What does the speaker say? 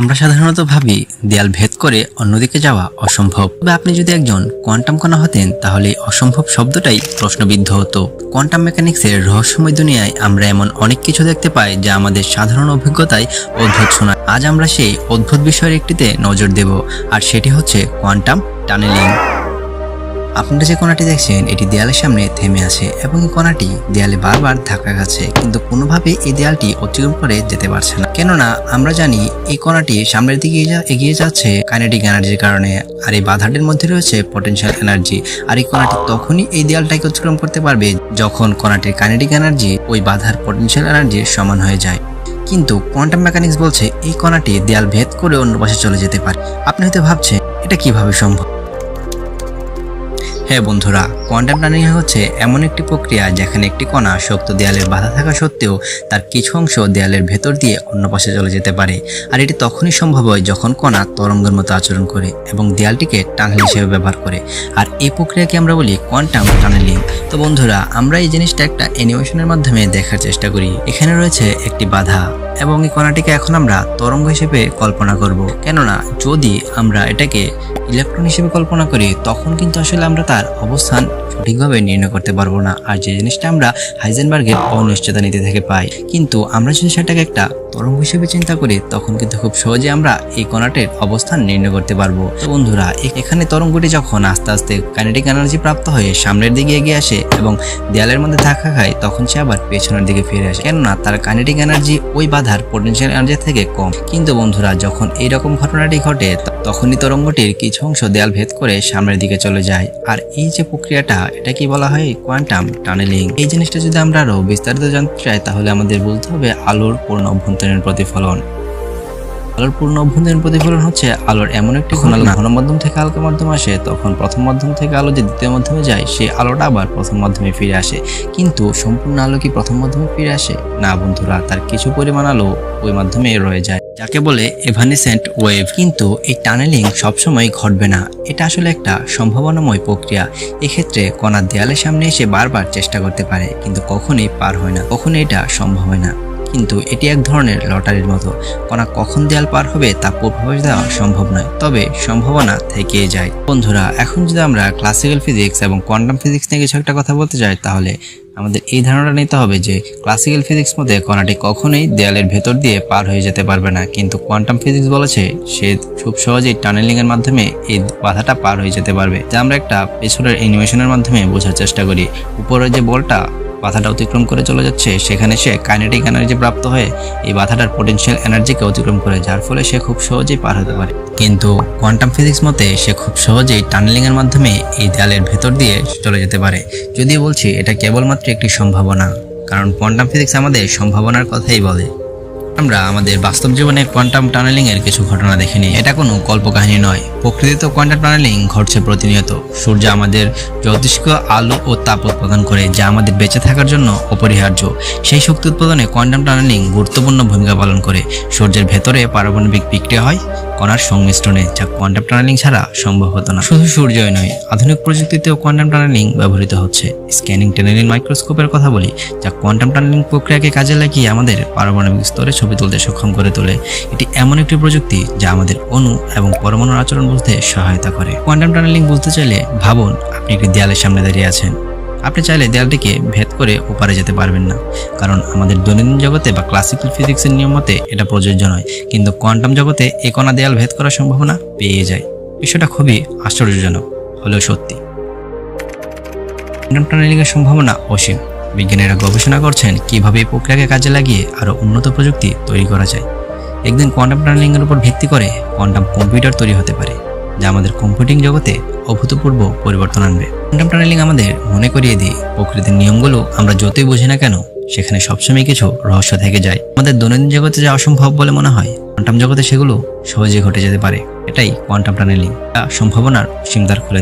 আমরা সাধারণত ভাবি দেয়াল ভেদ করে অন্যদিকে যাওয়া অসম্ভব। তবে আপনি যদি একজন কোয়ান্টাম কণা হতেন, তাহলে অসম্ভব শব্দটাই প্রশ্নবিদ্ধ হতো। কোয়ান্টাম মেকানিক্সের রহস্যময় দুনিয়ায় আমরা এমন অনেক কিছু দেখতে পাই যা আমাদের সাধারণ অভিজ্ঞতায় অদ্ভুত শোনায়। আজ আমরা সেই অদ্ভুত বিষয়ের একটিতে নজর দেব, আর সেটি হচ্ছে কোয়ান্টাম টানেলিং। আপনারা যে কণাটি দেখছেন, এটি দেয়ালের সামনে থেমে আছে এবং এই কণাটি দেয়ালে বারবার ধাক্কা খাচ্ছে, কিন্তু কোনোভাবে এই দেয়ালটি অতিক্রম করে যেতে পারছে না। কেননা, আমরা জানি এই কণাটি সামনের দিকে এগিয়ে- যাচ্ছে কাইনেটিক এনার্জির কারণে, আর এই বাধাটির মধ্যে রয়েছে পটেনশিয়াল এনার্জি আর এই কণাটি তখনই এই দেয়ালটাকে অতিক্রম করতে পারবে যখন কণাটির কাইনেটিক এনার্জি ওই বাধার পটেনশিয়াল এনার্জির সমান হয়ে যায়। কিন্তু কোয়ান্টাম মেকানিক্স বলছে, এই কণাটি দেয়াল ভেদ করে অন্য পাশে চলে যেতে পারে। আপনি হয়তো ভাবছেন, এটা কীভাবে সম্ভব? হ্যাঁ বন্ধুরা, কোয়ান্টাম টানিং হচ্ছে এমন একটি প্রক্রিয়া যেখানে একটি কণা শক্ত দেয়ালের বাধা থাকা সত্ত্বেও তার কিছু অংশ দেয়ালের ভেতর দিয়ে অন্য পাশে চলে যেতে পারে। আর এটি তখনই সম্ভব হয় যখন কণা তরঙ্গের মতো আচরণ করে এবং দেয়ালটিকে টানেল হিসেবে ব্যবহার করে। আর এই প্রক্রিয়াকে আমরা বলি কোয়ান্টাম টানেলিং। তো বন্ধুরা, আমরা এই জিনিসটা একটা অ্যানিমেশনের মাধ্যমে দেখার চেষ্টা করি। এখানে রয়েছে একটি বাধা এবং এই কণাটিকে এখন আমরা তরঙ্গ হিসেবে কল্পনা করব। কেননা যদি আমরা এটাকে ইলেকট্রন হিসেবে কল্পনা করি তখন কিন্তু আসলে আমরা তার অবস্থান সঠিকভাবে নির্ণয় করতে পারব না। আর যে জিনিসটা আমরা হাইজেনবার্গের অনিশ্চয়তা নীতি থেকে পাই, কিন্তু আমরা যদি সেটাকে একটা তরঙ্গ হিসেবে চিন্তা করি, তখন কিন্তু খুব সহজে আমরা এই কণাটির অবস্থান নির্ণয় করতে পারব। বন্ধুরা এখানে তরঙ্গটি যখন আস্তে আস্তে কাইনেটিক এনার্জি প্রাপ্ত হয়ে সামনের দিকে এগিয়ে আসে এবং দেয়ালের মধ্যে ধাক্কা খায়, তখন সে আবার পেছনের দিকে ফিরে আসে। কেননা তার কাইনেটিক এনার্জি ওই বাধার পটেনশিয়াল এনার্জি থেকে কম। কিন্তু বন্ধুরা, যখন এইরকম ঘটনাটি ঘটে তখনই তরঙ্গটির কিছু অংশ দেয়াল ভেদ করে সামনের দিকে চলে যায়। আর এই যে প্রক্রিয়াটা এটা কি বলা হয়? Quantum tunnelling. এই জিনিসটা যদি আমরা আরও বিস্তারিত জানতে চাই, তাহলে আমাদের বলতে হবে আলোর পূর্ণ অভ্যন্তরীণ প্রতিফলন। আলোর পূর্ণ অভ্যন্তরীণ প্রতিফলন হচ্ছে আলোর এমন একটি ঘন ঘন মাধ্যম থেকে আলোকে মাধ্যম আসে, তখন প্রথম মাধ্যম থেকে আলো যে দ্বিতীয় মাধ্যমে যায়, সেই আলোটা আবার প্রথম মাধ্যমে ফিরে আসে। কিন্তু সম্পূর্ণ আলো কি প্রথম মাধ্যমে ফিরে আসে? না বন্ধুরা, তার কিছু পরিমাণ আলো ওই মাধ্যমে রয়ে যায়। যাকে বলে এভানিসেন্ট ওয়েভ কিন্তু এই টানেলিং সবসময় ঘটবে না। এটা আসলে একটা সম্ভাবনাময় প্রক্রিয়া। এক্ষেত্রে কণার দেয়ালের সামনে এসে বারবার চেষ্টা করতে পারে, কিন্তু কখনোই পার হয় না, কখনোই এটা সম্ভব হয় না। কিন্তু এটি এক ধরনের লটারির মতো। কণা কখন দেয়াল পার হবে তা পূর্বাভাস দেওয়া সম্ভব নয়, তবে সম্ভাবনা থেকেই যায়। বন্ধুরা, এখন যদি আমরা ক্লাসিক্যাল ফিজিক্স এবং কোয়ান্টাম ফিজিক্স নিয়ে কিছু একটা কথা বলতে চাই তাহলে আমাদের এই ধারণাটা নিতে হবে যে ক্লাসিক্যাল ফিজিক্স মধ্যে কণাটি কখনোই দেয়ালের ভেতর দিয়ে পার হয়ে যেতে পারবে না, কিন্তু কোয়ান্টাম ফিজিক্স বলেছে সে খুব সহজেই টানেলিং এর মাধ্যমে এই বাধাটা পার হয়ে যেতে পারবে, যা আমরা একটা পেছনের অ্যানিমেশনের মাধ্যমে বোঝার চেষ্টা করি। উপরের যে বলটা বাধাটা অতিক্রম করে চলে যাচ্ছে। সেখানে সে কাইনেটিক এনার্জি প্রাপ্ত হয়ে এই বাধাটার পটেনশিয়াল এনার্জিকে অতিক্রম করে, যার ফলে সে খুব সহজেই পার হতে পারে। কিন্তু কোয়ান্টাম ফিজিক্স মতে সে খুব সহজেই টানেলিং এর মাধ্যমে এই দেয়ালের ভেতর দিয়ে চলে যেতে পারে। যদিও বলছি, এটা কেবলমাত্র একটি সম্ভাবনা, কারণ কোয়ান্টাম ফিজিক্স আমাদের সম্ভাবনার কথাই বলে। আমরা আমাদের বাস্তব জীবনে কোয়ান্টাম টানেলিং এর কিছু ঘটনা দেখিনি এটা কোনো কল্পকাহিনী নয়। প্রকৃতিতে কোয়ান্টাম টানেলিং ঘটছে প্রতিনিয়ত। সূর্য আমাদের জ্যোতিষ্ক আলো ও তাপ উৎপাদন করে, যা আমাদের বেঁচে থাকার জন্য অপরিহার্য। সেই শক্তি উৎপাদনে কোয়ান্টাম টানেলিং গুরুত্বপূর্ণ ভূমিকা পালন করে। সূর্যের ভেতরে পারমাণবিক বিক্রিয়া হয় কণার সংমিশ্রণে যা কোয়ান্টাম টানেলিং ছাড়া সম্ভব হতো না। শুধু সূর্যই নয়, আধুনিক প্রযুক্তিতেও কোয়ান্টাম টানেলিং ব্যবহৃত হচ্ছে। স্ক্যানিং টানেলিং মাইক্রোস্কোপের কথা বলি, যা কোয়ান্টাম টানেলিং প্রক্রিয়াকে কাজে লাগিয়ে আমাদের পারমাণবিক স্তরে ছবি তুলতে সক্ষম করে তোলে। এটি এমন একটি প্রযুক্তি যা আমাদের অণু এবং পরমাণুর আচরণ বুঝতে সহায়তা করে। কোয়ান্টাম টানেলিং বুঝতে চাইলে ভাবুন, আপনি একটি দেয়ালের সামনে দাঁড়িয়ে আছেন। আপনি চাইলে দেয়ালটিকে ভেদ করে ওপারে যেতে পারবেন না। কারণ আমাদের দৈনন্দিন জগতে বা ক্লাসিক্যাল ফিজিক্সের নিয়ম মতে এটা প্রযোজ্য নয়। কিন্তু কোয়ান্টাম জগতে এ কোনা দেয়াল ভেদ করার সম্ভাবনা পেয়ে যায়। বিষয়টা খুবই আশ্চর্যজনক, হলেও সত্যি। কোয়ান্টাম টানেলিংয়ের সম্ভাবনা অসীম। বিজ্ঞানীরা গবেষণা করছেন কীভাবে এই প্রক্রিয়াকে কাজে লাগিয়ে আরও উন্নত প্রযুক্তি তৈরি করা যায়। একদিন কোয়ান্টাম টানেলিংয়ের উপর ভিত্তি করে কোয়ান্টাম কম্পিউটার তৈরি হতে পারে। যা আমাদের কম্পিউটিং জগতে অভূতপূর্ব পরিবর্তন আনবে। কোয়ান্টাম টানেলিং আমাদের মনে করিয়ে দিই প্রকৃতির নিয়মগুলো আমরা যতই বুঝি না কেন, সেখানে সবসময় কিছু রহস্য থেকে যায়। আমাদের দৈনন্দিন জগতে যা অসম্ভব বলে মনে হয় কোয়ান্টাম জগতে সেগুলো সহজে ঘটে যেতে পারে। এটাই কোয়ান্টাম টানেলিং যা সম্ভাবনার সীমদার খুলে